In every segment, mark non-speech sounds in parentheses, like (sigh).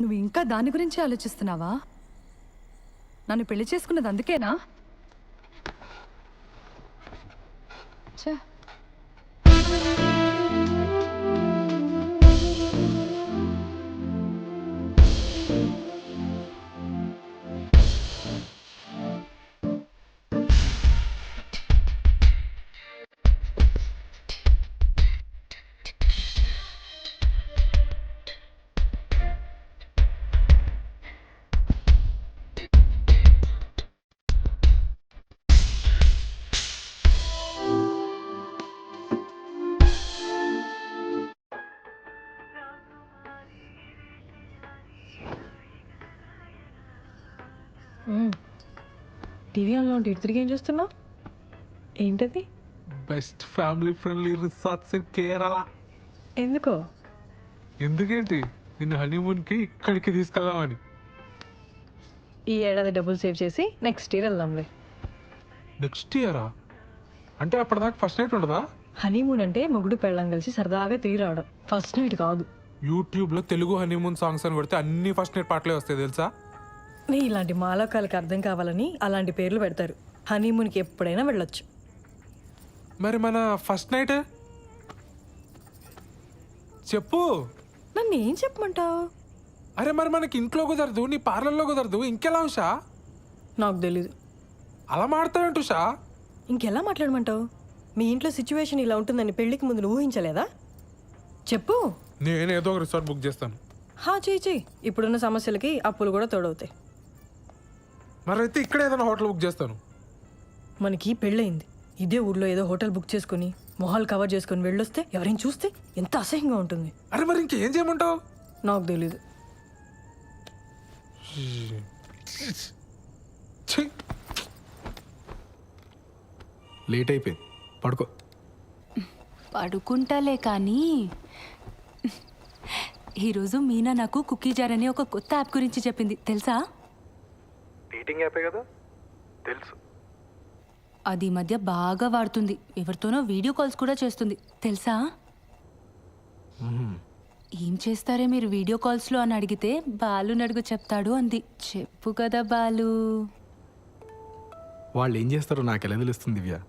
నువ్వు ఇంకా దాని గురించి ఆలోచిస్తున్నావా? నన్ను పెళ్ళి చేసుకున్నది అందుకేనా? చ టీవీ ఆన్లో ఉంటే ఇటు తిరిగి ఏం చూస్తున్నావు? ఏంటది? Best family friendly resorts in Kerala. ఎందుకో? ఎందుకేంటి? నిన్ను హనీమూన్కి ఇక్కడికి తీసుకెళ్దామని. ఈ ఏడాది డబ్బులు సేవ్ చేసి నెక్స్ట్ ఇయర్ వెళ్దాంలే. నెక్స్ట్ ఇయరా? అంటే అప్పటిదాకా ఫస్ట్ నైట్ ఉండదా? హనీమూన్ అంటే మొగుడు పెళ్ళం కలిసి సరదాగా తిరిగి రావడం. ఫస్ట్ నైట్ కాదు. యూట్యూబ్లో తెలుగు హనీమూన్ సాంగ్స్ అని కొడితే అన్ని ఫస్ట్ నైట్ పాటలే వస్తాయి తెలుసా? ఇలాంటి మాలోకాలకి అర్థం కావాలని అలాంటి పేర్లు పెడతారు. హనీమూన్కి ఎప్పుడైనా వెళ్ళొచ్చు. మరి మన ఫస్ట్ నైట్? చెప్పు. నన్ను ఏం చెప్పమంటావు? అరే మరి మనకి ఇంట్లో కుదరదు నీ పార్లర్లో కుదరదు ఇంకెలా ఉషా? నాకు తెలీదు. అలా మాడతావేంటి ఉషా? ఇంకెలా మాట్లాడమంటావు? మీ ఇంట్లో సిచ్యువేషన్ ఇలా ఉంటుందని పెళ్ళికి ముందు నువ్వు ఊహించలేదా? చెప్పు. నేను ఏదో ఒక రిసార్ట్ బుక్ చేస్తాను. హా చేయి చెయ్యి ఇప్పుడున్న సమస్యలకి అప్పులు కూడా తోడవుతాయి. మరి అయితే ఇక్కడ ఏదైనా హోటల్ బుక్ చేస్తాను. మనకి పెళ్ళయింది. ఇదే ఊర్లో ఏదో హోటల్ బుక్ చేసుకుని మొహాలు కవర్ చేసుకుని వెళ్ళొస్తే ఎవరైనా చూస్తే ఎంత అసహ్యంగా ఉంటుంది. అరే మరి ఇంకేం చేయమంటావు? నాకు తెలీదు! లేట్ అయిపోయింది. పడుకో. పడుకుంటాలే కానీ ఈరోజు మీనా నాకు కుకీ జార్ అనే ఒక కొత్త యాప్ గురించి చెప్పింది. తెలుసా? డేటింగ్ యాపే కదా? తెలుసు. అది ఈ మధ్య బాగా వాడుతుంది. ఎవరితోనో వీడియో కాల్స్ కూడా చేస్తుంది. తెలుసా? ఏం చేస్తారే మీరు వీడియో కాల్స్లో అని అడిగితే బాలు నడుగు చెప్తాడు అంది. చెప్పు కదా బాలు. వాళ్ళు ఏం చేస్తారో నాకు ఎలా తెలుస్తుంది దివ్య?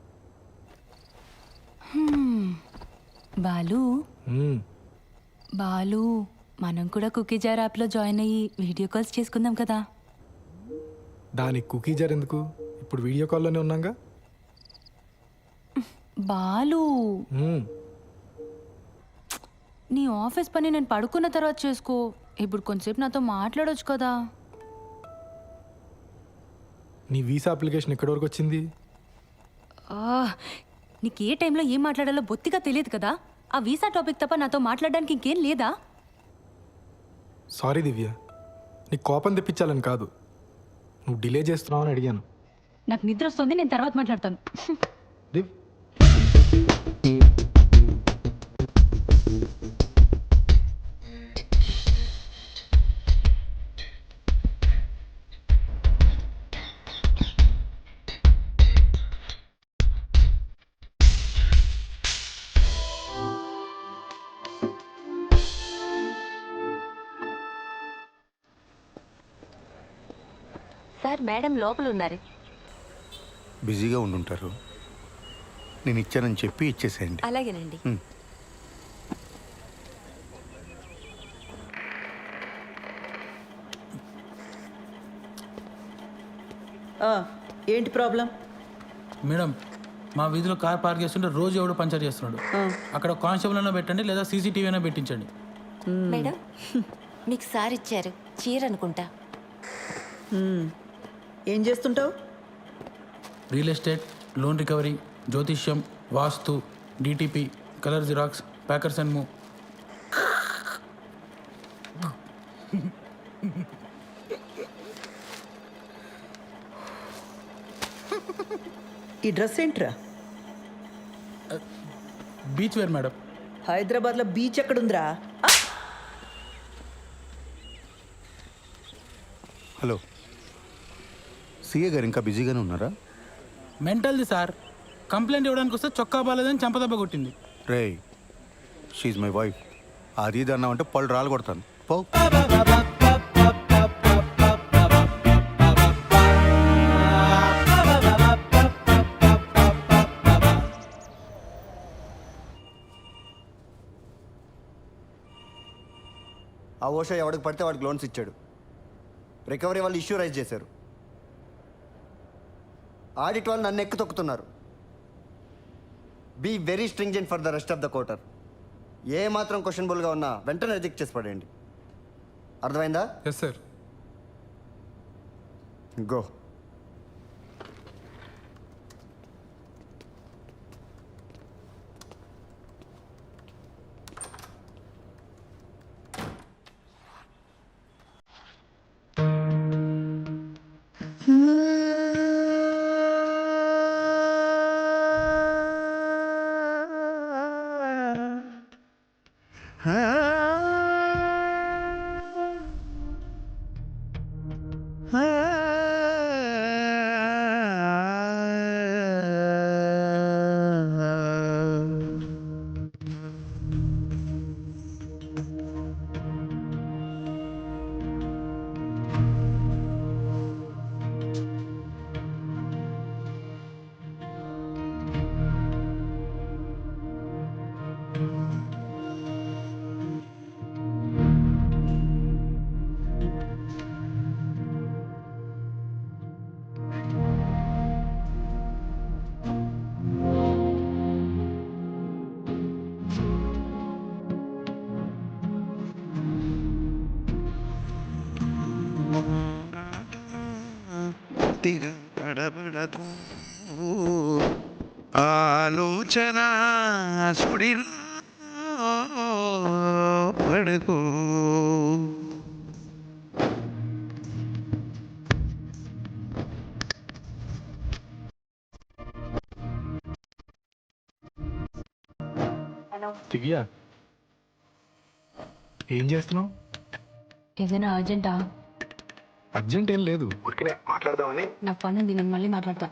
బాలు. బాలు మనం కూడా కుకీ జార్ యాప్లో జాయిన్ అయ్యి వీడియో కాల్స్ చేసుకుందాం కదా. దానికి కుకీ జార్ ఎందుకు? ఇప్పుడు వీడియో కాల్లోనే ఉన్నాగా? బాలు. మ్మ్. నీ ఆఫీస్ పని నేను పడుకున్న తర్వాత చేసుకో. ఇప్పుడు కొంచెంసేపు నాతో మాట్లాడొచ్చు కదా. నీ వీసా అప్లికేషన్ ఎక్కడి వరకు వచ్చింది? ఆ, నీకు ఏ టైంలో ఏం మాట్లాడాలో బొత్తిగా తెలియదు కదా. ఆ వీసా టాపిక్ తప్ప నాతో మాట్లాడడానికి ఇంకేం లేదా? సారీ దివ్య నీకు కోపం తెప్పించాలని కాదు. నువ్వు డిలే చేస్తున్నావు అని అడిగాను. నాకు నిద్ర వస్తుంది నేను తర్వాత మాట్లాడతాను. సార్ మేడం లోపల ఉన్నారు బిజీగా ఉండుంటారు. నేను ఇచ్చానని చెప్పి ఇచ్చేసేయండి. అలాగేనండి. ఆ, ఏంటి ప్రాబ్లం? మేడం మా వీధిలో కార్ పార్క్ చేస్తుంటే రోజు ఎవడో పంచర్ చేస్తున్నాడు. అక్కడ కానిస్టేబుల్ అయినా పెట్టండి లేదా సీసీటీవీ అయినా పెట్టించండి. మేడం మీకు సార్ ఇచ్చారు చీర అనుకుంటా. మ్మ్. ఏం చేస్తుంటావు? రియల్ ఎస్టేట్ లోన్ రికవరీ జ్యోతిష్యం vastu DTP colour xerox packers and move ఈ డ్రెస్ ఏంట్రా? బీచ్ వేర్ మేడం హైదరాబాద్లో బీచ్ ఎక్కడుందిరా! హలో సీఏ గారు ఇంకా బిజీగానే ఉన్నారా? మెంటల్ది సార్. కంప్లైంట్ ఇవ్వడానికి వస్తే చొక్కా బాలేదని చంపదెబ్బ కొట్టింది. రే షీజ్ మై వైఫ్ అది ఇది అన్నామంటే పళ్ళు రాళ్ళు కొడతాను ఆ ఓషా ఎవడికి పడితే వాడికి లోన్స్ ఇచ్చాడు. రికవరీ వాళ్ళు ఇష్యూ రైజ్ చేశారు. ఆడిట్ వాళ్ళు నన్ను ఎక్కు తొక్కుతున్నారు. Be very stringent for the rest of the quarter ఏ మాత్రం క్వశ్చనబుల్గా ఉన్నా వెంటనే రిజెక్ట్ చేసి పడేయండి. అర్థమైందా? ఎస్ సార్ గో ఆలోచన సుడిలో పడకు. దివ్యా ఏం చేస్తున్నావు? ఏదైనా అర్జెంటా అర్జెంట్ ఏం లేదు. ఊరికనే మాట్లాడదామని. నా పని ఉంది నేను మళ్ళీ మాట్లాడతా.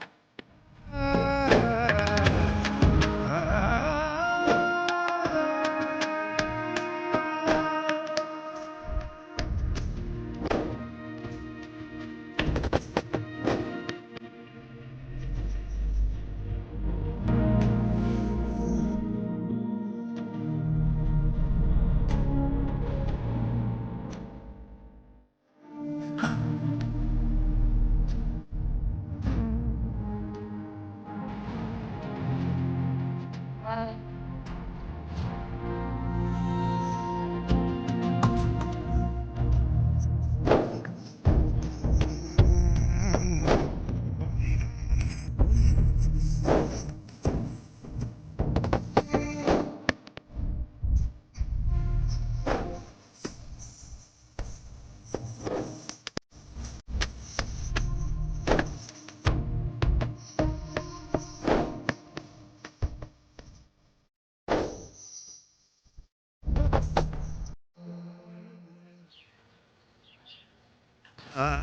ఆలోచన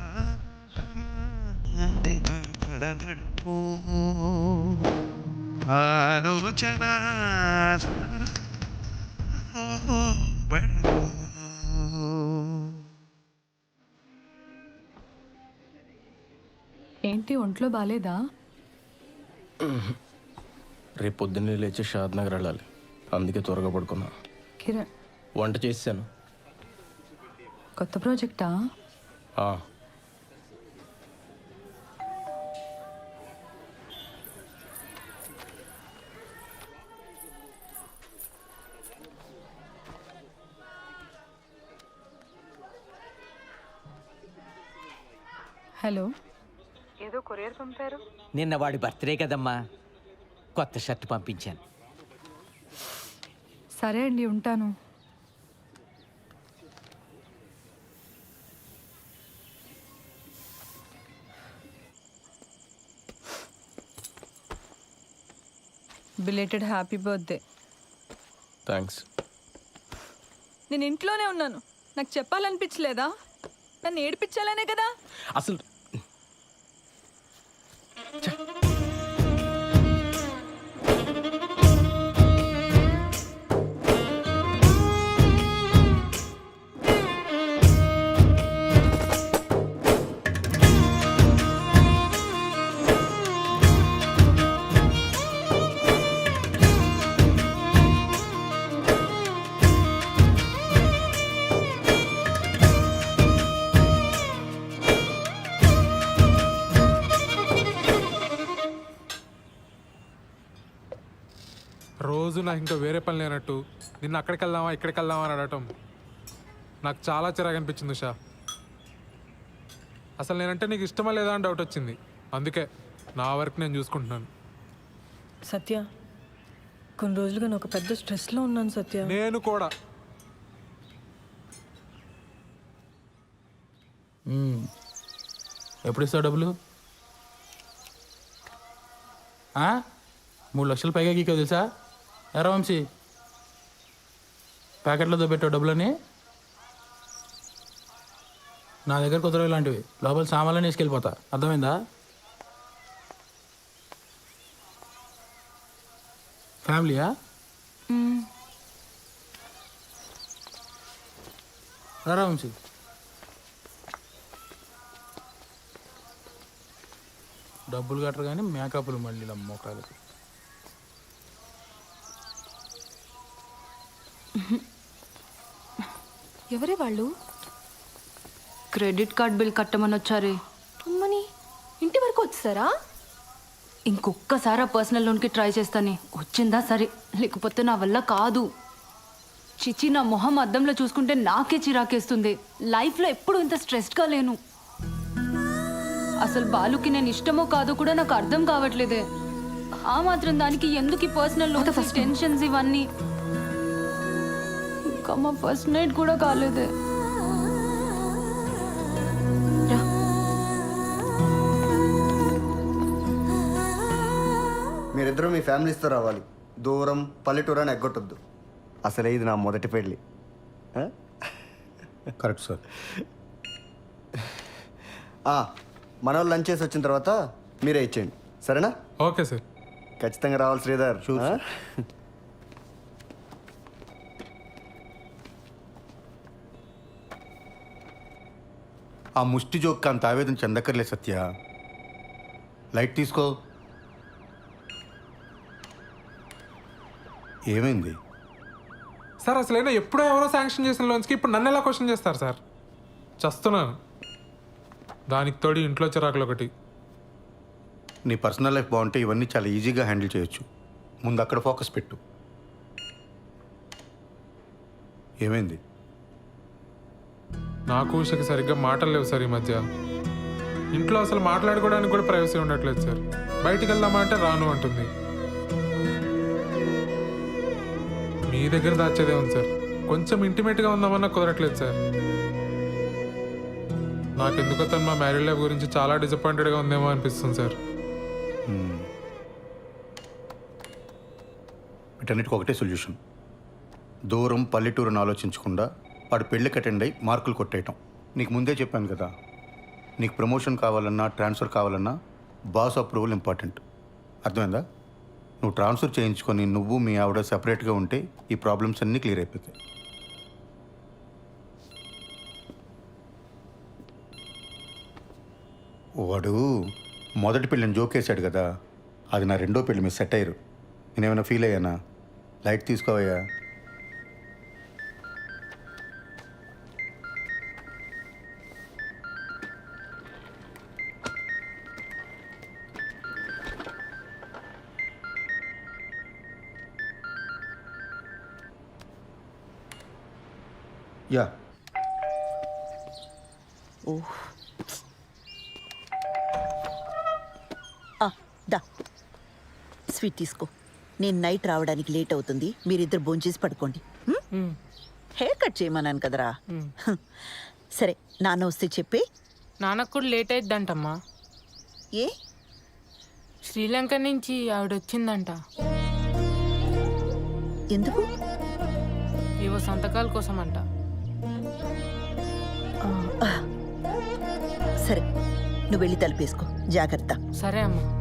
ఏంటి ఒంట్లో బాగాలేదా రేపు పొద్దున్నే లేచి షాద్ నగర్ వెళ్ళాలి. అందుకే త్వరగా పడుకున్నా. కిరణ్. వంట చేసాను కొత్త ప్రాజెక్టా? హలో. ఏదో కొరియర్ పంపారు? నిన్న వాడి బర్త్డే కదమ్మా. కొత్త షర్ట్ పంపించాను. సరే అండి ఉంటాను. బిలేటెడ్ హ్యాపీ బర్త్డే థ్యాంక్స్ నేను ఇంట్లోనే ఉన్నాను. నాకు చెప్పాలనిపించలేదా? నన్ను ఏడిపించాలనే కదా? అసలు రోజు నాకు ఇంకా వేరే పని లేనట్టు. నిన్న అక్కడికి వెళ్దామా ఇక్కడికి వెళ్దామా అని అడగటం. నాకు చాలా చిరాకు అనిపించింది ఉషా. అసలు నేనంటే నీకు ఇష్టమా లేదా అని డౌట్ వచ్చింది. అందుకే నా వరకు నేను చూసుకుంటున్నాను. సత్య కొన్ని రోజులుగా నేను ఒక పెద్ద స్ట్రెస్లో ఉన్నాను సత్య. నేను కూడా. ఎప్పుడు ఇస్తావు డబ్బులు? మూడు లక్షలు పైగా గీకావు తెలుసా? ఎరా వంశీ? ప్యాకెట్లతో పెట్టావు డబ్బులని నా దగ్గర కుదరవు ఇలాంటివి. లోపల సామాన్లని వేసుకెళ్ళిపోతా అర్థమైందా? ఫ్యామిలీయా? రా వంశీ? డబ్బులు కట్టరు కానీ మేకప్లు మళ్ళీ ఇలా ఎవరే వాళ్ళు? క్రెడిట్ కార్డ్ బిల్ కట్టమని వచ్చారే. అమ్మని ఇంటి వరకు వచ్చారా? ఇంకొక్కసారి ఆ పర్సనల్ లోన్కి ట్రై చేస్తానే. వచ్చిందా సరే లేకపోతే నా వల్ల కాదు. చిచి నా మొహం అద్దంలో చూసుకుంటే నాకే చిరాకేస్తుంది. లైఫ్లో ఎప్పుడు ఇంత స్ట్రెస్డ్గా లేను. అసలు బాలుకి నేను ఇష్టమో కాదో కూడా నాకు అర్థం కావట్లేదే. ఆ మాత్రం దానికి ఎందుకు ఈ పర్సనల్ లోన్స్ టెన్షన్స్ ఇవన్నీ? ఇంకా మా ఫస్ట్ నైట్ కూడా కాలేదే. మీరిద్దరూ మీ ఫ్యామిలీస్తో రావాలి. దూరం పల్లెటూరు అని ఎగ్గొట్టొద్దు. అసలే ఇది నా మొదటి పెళ్ళి? Correct sir. ఆ, మన వాళ్ళు లంచ్ చేసి వచ్చిన తర్వాత మీరే ఇచ్చేయండి. సరేనా? Okay sir. ఖచ్చితంగా రావాలి శ్రీధర్. ఆ? ముష్టి జోక్ అంత ఆవేదన చెందక్కర్లే సత్య. లైట్ తీసుకో. ఏమైంది? సార్ అసలైనా ఎప్పుడో ఎవరో శాంక్షన్ చేసిన లోన్స్కి ఇప్పుడు నన్ను ఎలా క్వశ్చన్ చేస్తారు సార్? చస్తున్నాను. దానికి తోడి ఇంట్లో చిరాకులు ఒకటి. నీ పర్సనల్ లైఫ్ బాగుంటే ఇవన్నీ చాలా ఈజీగా హ్యాండిల్ చేయొచ్చు. ముందు అక్కడ ఫోకస్ పెట్టు. ఏమైంది? నాకు ఉషకి సరిగ్గా మాటలు లేవు సార్ ఈ మధ్య. ఇంట్లో అసలు మాట్లాడుకోవడానికి కూడా ప్రైవసీ ఉండట్లేదు సార్. బయటికి వెళ్దామా అంటే రాను అంటుంది. మీ దగ్గర దాచేదే ఉంది సార్. కొంచెం ఇంటిమేట్గా ఉందామన్నా కుదరట్లేదు సార్. నాకెందుకో తను మా మ్యారీడ్ లైఫ్ గురించి చాలా డిసప్పాయింటెడ్గా ఉందేమో అనిపిస్తుంది సార్. వీటన్నిటికీ ఒకటే సొల్యూషన్. దూరం పల్లెటూరుని ఆలోచించకుండా వాడు పెళ్ళికి అటెండ్ అయ్యి మార్కులు కొట్టేయటం. నీకు ముందే చెప్పాను కదా. నీకు ప్రమోషన్ కావాలన్నా ట్రాన్స్ఫర్ కావాలన్నా బాస్ అప్రూవల్ ఇంపార్టెంట్. అర్థమైందా? నువ్వు ట్రాన్స్ఫర్ చేయించుకొని నువ్వు మీ ఆవిడ సెపరేట్గా ఉంటే ఈ ప్రాబ్లమ్స్ అన్నీ క్లియర్ అయిపోతాయి. వాడు మొదటి పెళ్ళిని జోకేశాడు కదా. అది నా రెండో పెళ్ళి మీరు సెట్ అయ్యారు. నేనేమైనా ఫీల్ అయ్యానా? లైట్ తీసుకోవయ్యా. ఆ, దా. స్వీట్ తీసుకో. నేను నైట్ రావడానికి లేట్ అవుతుంది. మీరిద్దరు భోంచేసి పడుకోండి? హెయిర్ కట్ చేయమన్నాను కదరా. (laughs) సరే నాన్న వస్తే చెప్పి. నాన్నకు కూడా లేట్ అయిద్దంటమ్మా. ఏ? శ్రీలంక నుంచి ఆవిడ వచ్చిందంట ఎందుకు? ఏవో సంతకాల కోసం అంట సరే నువ్వు వెళ్ళి తలుపేసుకో. జాగ్రత్త. సరే అమ్మా.